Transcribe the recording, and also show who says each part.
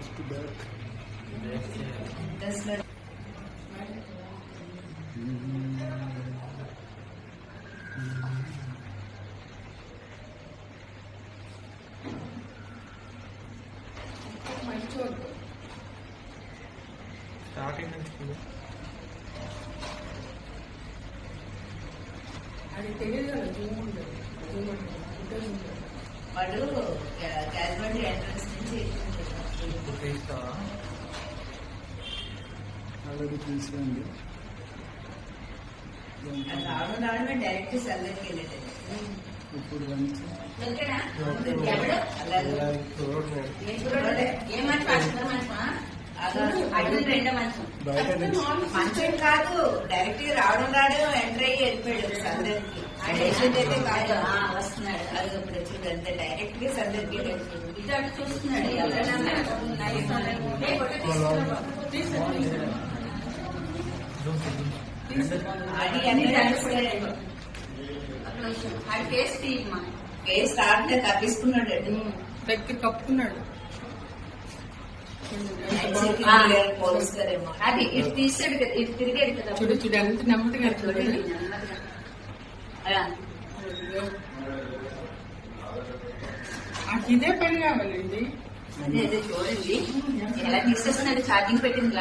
Speaker 1: Next back
Speaker 2: డ్రెస్లో
Speaker 3: starting నుంచి
Speaker 4: అది తెలియదు కదా జూమ్ ఉంటుంది జూమ్ ఉంటుంది ఫుటేజ్ ఉంటుంది
Speaker 2: వాడు క్యాజువల్ ఎంట్రన్స్ నుంచి ఎక్కుంటాడు.
Speaker 3: ఇప్పుడు తీస్తావా
Speaker 1: ఆల్రెడీ తీసుకురండి ఇప్పుడు
Speaker 2: మంచం? రెండో కాదు. డైరెక్ట్గా రావడం రావడం ఎంటర్ అయ్యి వెళ్ళిపోయాడు సందర్కి పేషెంట్ అయితే కాదు. ఆ, అది ఇప్పుడు చూడు అంత డైరెక్ట్గా వెళ్ళిపోయాడు ఇటు అటు చూస్తున్నాడు. అది అన్ని రాసిపోయాడు
Speaker 5: అది ఫేస్ తీయమ్మా.
Speaker 2: కేసు స్టార్ట్ తప్పించుకున్నాడు
Speaker 4: దగ్గర కప్పుకున్నాడు
Speaker 5: అది ఇటు తీసాడు కదా ఇటు తిరిగాడు కదా.
Speaker 4: చూడు చూడు ఎంత నెమ్మదిగా
Speaker 5: చూడండి
Speaker 4: చూడండి ఇదే పని కావాలండి
Speaker 5: అదే అదే చూడండి. ఎలా తీసేస్తున్నాడు ఛార్జింగ్ పెట్టింది